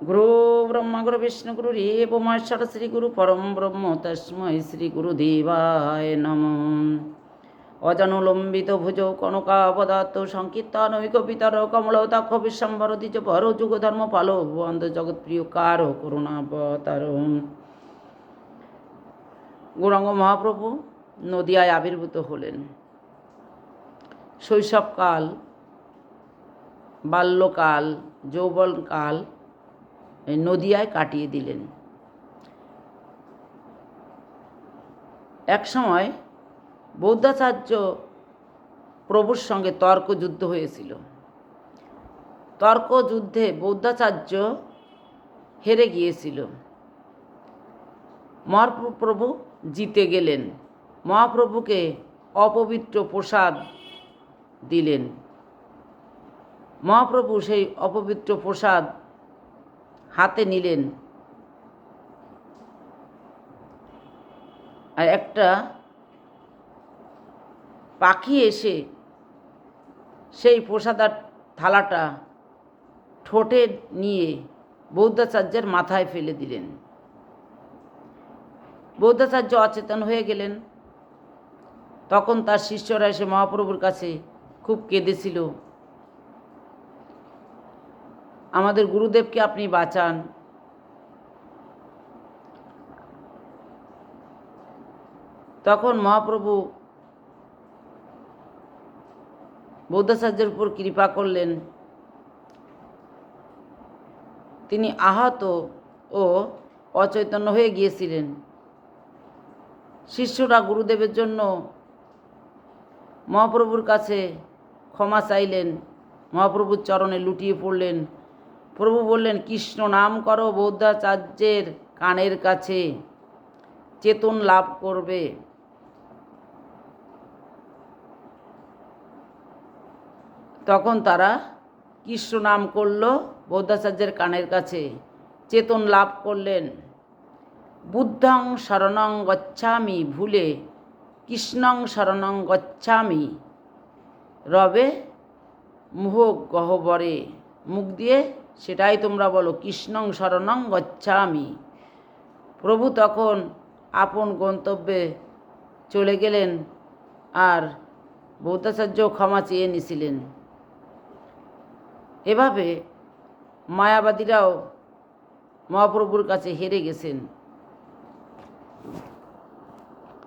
গুরু ব্রহ্মা গুরু বিষ্ণু গুরু RAB Maheshwar Shri Guru পরম ব্রহ্ম তস্মৈ শ্রী গুরু দেবায় নম অজানুলম্বিত ভুজ কনকাবদাত সংকীর্তনৈক পিতর কমল তাক্ষ বিশ্বম্বর দ্বিজ পর যুগ ধর্ম পালো বন্ধ জগৎপ্রিয় কার করুণাবতার গৌরাঙ্গ মহাপ্রভু নদিয়ায় আবির্ভূত হলেন। শৈশবকাল, বাল্যকাল, যৌবনকাল নদিয়ায় কাটিয়ে দিলেন। এক সময় বৌদ্ধাচার্য প্রভুর সঙ্গে তর্ক যুদ্ধ হয়েছিল। তর্ক যুদ্ধে বৌদ্ধাচার্য হেরে গিয়েছিল। মহাপ্রভু জিতে গেলেন। মহাপ্রভুকে অপবিত্র প্রসাদ দিলেন। মহাপ্রভু সেই অপবিত্র প্রসাদ হাতে নিলেন। আর একটা পাখি এসে সেই প্রসাদার থালাটা ঠোঁটে নিয়ে বৌদ্ধাচার্যের মাথায় ফেলে দিলেন। বৌদ্ধাচার্য অচেতন হয়ে গেলেন। তখন তার শিষ্যরা এসে মহাপ্রভুর কাছে খুব কেঁদেছিল। আমাদের গুরুদেবকে আপনি বাঁচান। তখন মহাপ্রভু বৌদ্ধাচার্যের উপর কৃপা করলেন। তিনি আহত ও অচৈতন্য হয়ে গিয়েছিলেন। শিষ্যরা গুরুদেবের জন্য মহাপ্রভুর কাছে ক্ষমা চাইলেন। মহাপ্রভুর চরণে লুটিয়ে পড়লেন। প্রভু বললেন, কৃষ্ণ নাম করো বৌদ্ধাচার্যের কানের কাছে, চেতন লাভ করবে। তখন তারা কৃষ্ণ নাম করল বৌদ্ধাচার্যের কানের কাছে, চেতন লাভ করলেন। বুদ্ধং শরণং গচ্ছামি, ভুলে কৃষ্ণং শরণং গচ্ছামি, রবে মুহ গহবরে, মুখ দিয়ে সেটাই তোমরা বলো, কৃষ্ণং শরণং গচ্ছামি। প্রভু তখন আপন গন্তব্যে চলে গেলেন আর বৌদ্ধাচার্য ক্ষমা চেয়ে নিছিলেন। এভাবে মায়াবাদীরাও মহাপ্রভুর কাছে হেরে গেছেন।